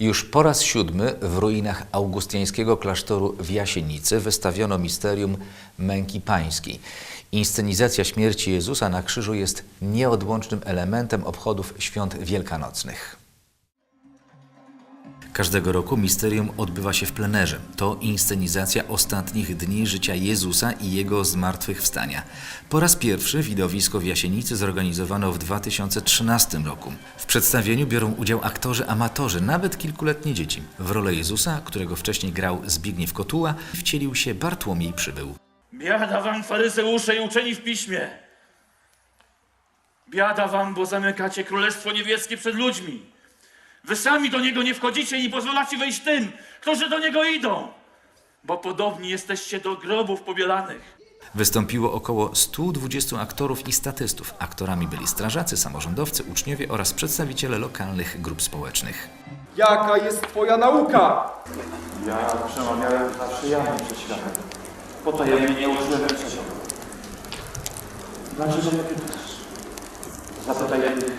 Już po raz siódmy w ruinach augustiańskiego klasztoru w Jasienicy wystawiono misterium męki pańskiej. Inscenizacja śmierci Jezusa na krzyżu jest nieodłącznym elementem obchodów świąt wielkanocnych. Każdego roku misterium odbywa się w plenerze. To inscenizacja ostatnich dni życia Jezusa i Jego zmartwychwstania. Po raz pierwszy widowisko w Jasienicy zorganizowano w 2013 roku. W przedstawieniu biorą udział aktorzy amatorzy, nawet kilkuletnie dzieci. W rolę Jezusa, którego wcześniej grał Zbigniew Kotuła, wcielił się Bartłomiej Przybył. Biada wam, faryzeusze i uczeni w piśmie! Biada wam, bo zamykacie królestwo niebieskie przed ludźmi. Wy sami do niego nie wchodzicie i nie pozwalacie wejść tym, którzy do niego idą, bo podobni jesteście do grobów pobielanych. Wystąpiło około 120 aktorów i statystów. Aktorami byli strażacy, samorządowcy, uczniowie oraz przedstawiciele lokalnych grup społecznych. Jaka jest Twoja nauka? Ja przemawiałem zawsze jawnie przed światem. Potajemnie nie uczyłem niczego. Dlaczego mnie pytasz? Zapytaj tych,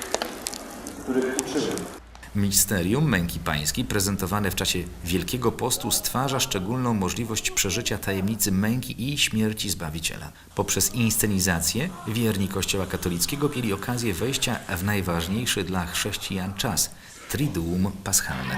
których uczyłem. Misterium Męki Pańskiej prezentowane w czasie Wielkiego Postu stwarza szczególną możliwość przeżycia tajemnicy męki i śmierci Zbawiciela. Poprzez inscenizację wierni Kościoła katolickiego mieli okazję wejścia w najważniejszy dla chrześcijan czas – Triduum Paschalne.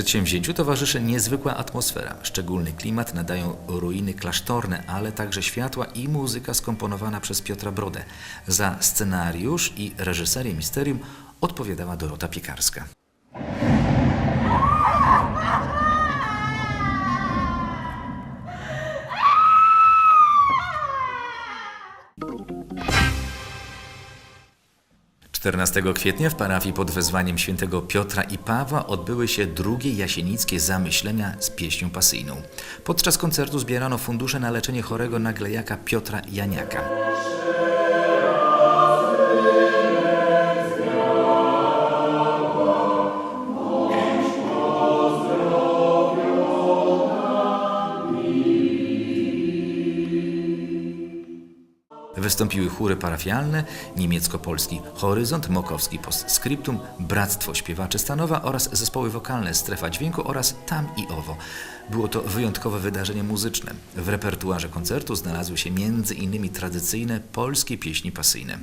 Przedsięwzięciu towarzyszy niezwykła atmosfera. Szczególny klimat nadają ruiny klasztorne, ale także światła i muzyka skomponowana przez Piotra Brodę. Za scenariusz i reżyserię Misterium odpowiadała Dorota Piekarska. Czternastego kwietnia w parafii pod wezwaniem świętego Piotra i Pawła odbyły się drugie jasienickie zamyślenia z pieśnią pasyjną. Podczas koncertu zbierano fundusze na leczenie chorego naglejaka Piotra Janiaka. Wystąpiły chóry parafialne, niemiecko-polski Horyzont, Mokowski Postscriptum, Bractwo Śpiewaczy Stanowa oraz zespoły wokalne Strefa Dźwięku oraz Tam i Owo. Było to wyjątkowe wydarzenie muzyczne. W repertuarze koncertu znalazły się innymi tradycyjne polskie pieśni pasyjne.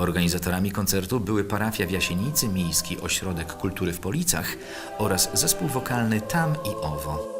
Organizatorami koncertu były parafia w Jasienicy, Miejski Ośrodek Kultury w Policach oraz zespół wokalny Tam i Owo.